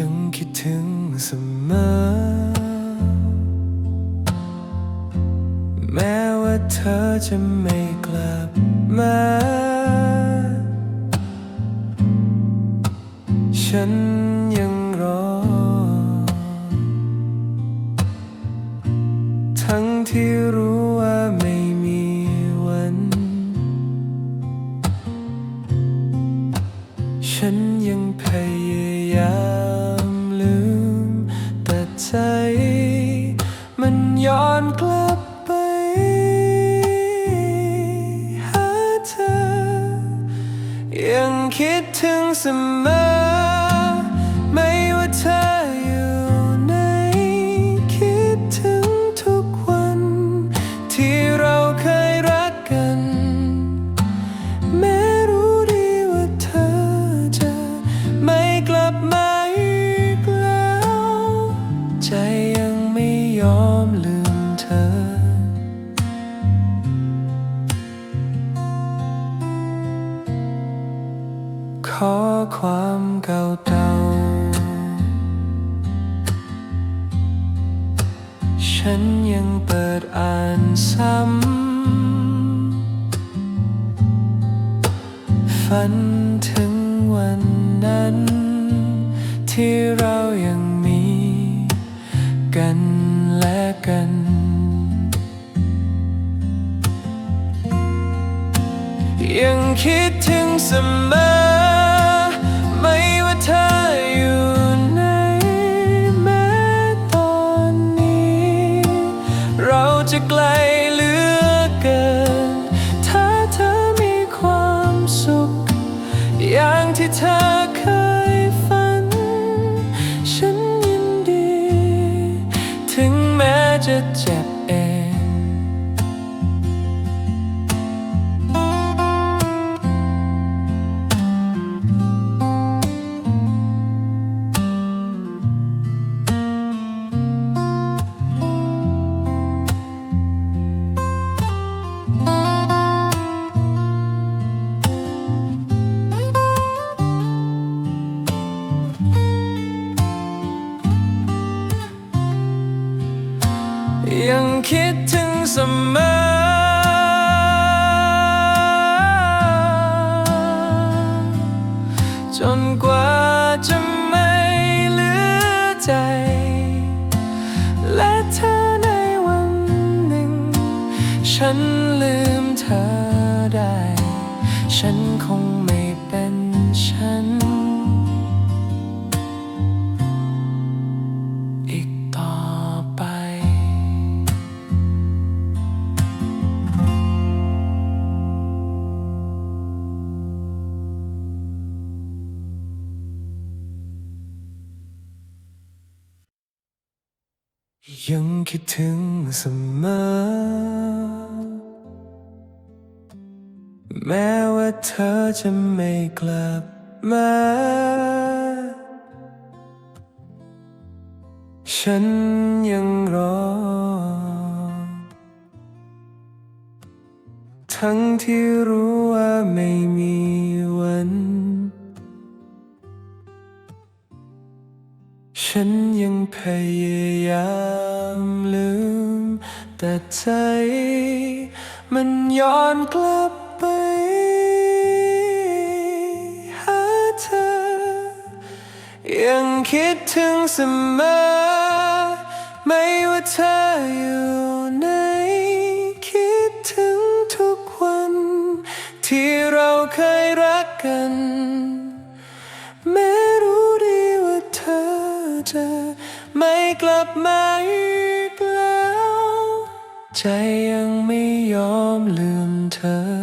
ยังคิดถึงเสมอ แม้ว่าเธอจะไม่กลับมา ฉันยังรอ ทั้งที่รู้ ฉันยังพยายามลืม แต่ใจ มันย้อนกลับไป หาเธอ ยังคิดถึงเสมอ ขอความเก่าเก่าฉันยังเปิดอ่านซ้ำฝันถึงวันนั้น ที่เรายังมีกันและกันยังคิดถึงเสมอ ที่เธอเคยฝัน ฉันยินดี ถึงแม้จะเจ็บเอง ยังคิดถึงเสมอ จนกว่าจะไม่เหลือใจ และเธอในวันหนึ่ง ฉันลืมเธอได้ ฉันคง ยังคิดถึงเสมอ แม้ว่าเธอจะไม่กลับมา ฉันยังรอ ทั้งที่รู้ว่าไม่มีวัน ฉัน พยายามลืม แต่ใจ มันย้อนกลับไป หาเธอ ยังคิดถึงเสมอ ไม่ว่าเธออยู่ไหนคิดถึงทุกวัน ที่เราเคยรักกันแม้รู้ดีว่าเธอจะ ไม่กลับมาอีกแล้ว ใจยังไม่ยอมลืมเธอ